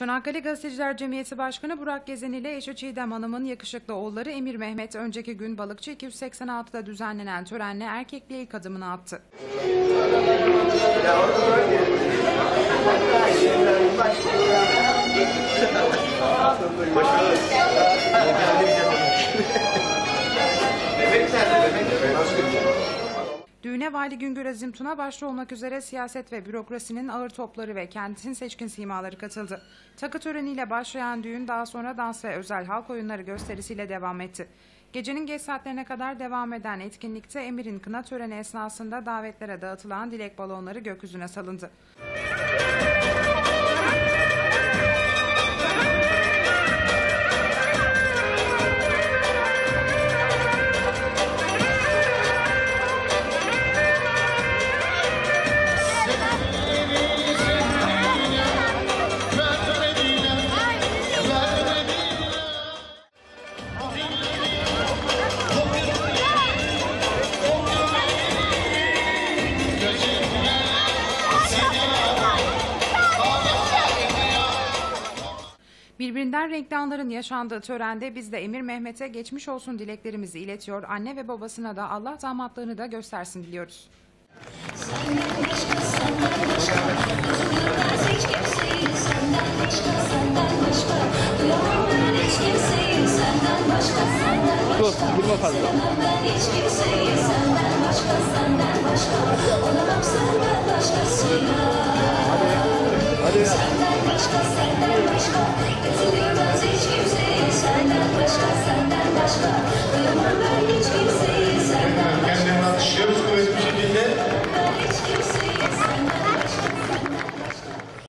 Çanakkale Gazeteciler Cemiyeti Başkanı Burak Gezen ile eşi Çiğdem Hanım'ın yakışıklı oğulları Emir Mehmet önceki gün Balıkçı 286'da düzenlenen törenle erkekliğe ilk adımını attı. Düğüne Vali Güngör Azim Tuna başta olmak üzere siyaset ve bürokrasinin ağır topları ve kentin seçkin simaları katıldı. Takı töreniyle başlayan düğün daha sonra dans ve özel halk oyunları gösterisiyle devam etti. Gecenin geç saatlerine kadar devam eden etkinlikte Emir'in kına töreni esnasında davetlere dağıtılan dilek balonları gökyüzüne salındı. Birbirinden renkli anların yaşandığı törende biz de Emir Mehmet'e geçmiş olsun dileklerimizi iletiyor. Anne ve babasına da Allah damatlığını da göstersin diliyoruz. Hiç kimseyi senden başka, senden başka Duyamam ben hiç kimseyi senden başka, senden başka Sevmem ben hiç kimseyi senden başka, senden başka Olamam senden Senden başka, senden başka Getiremez hiç kimseyi senden başka, senden başka Duyamam ben hiç kimseyi senden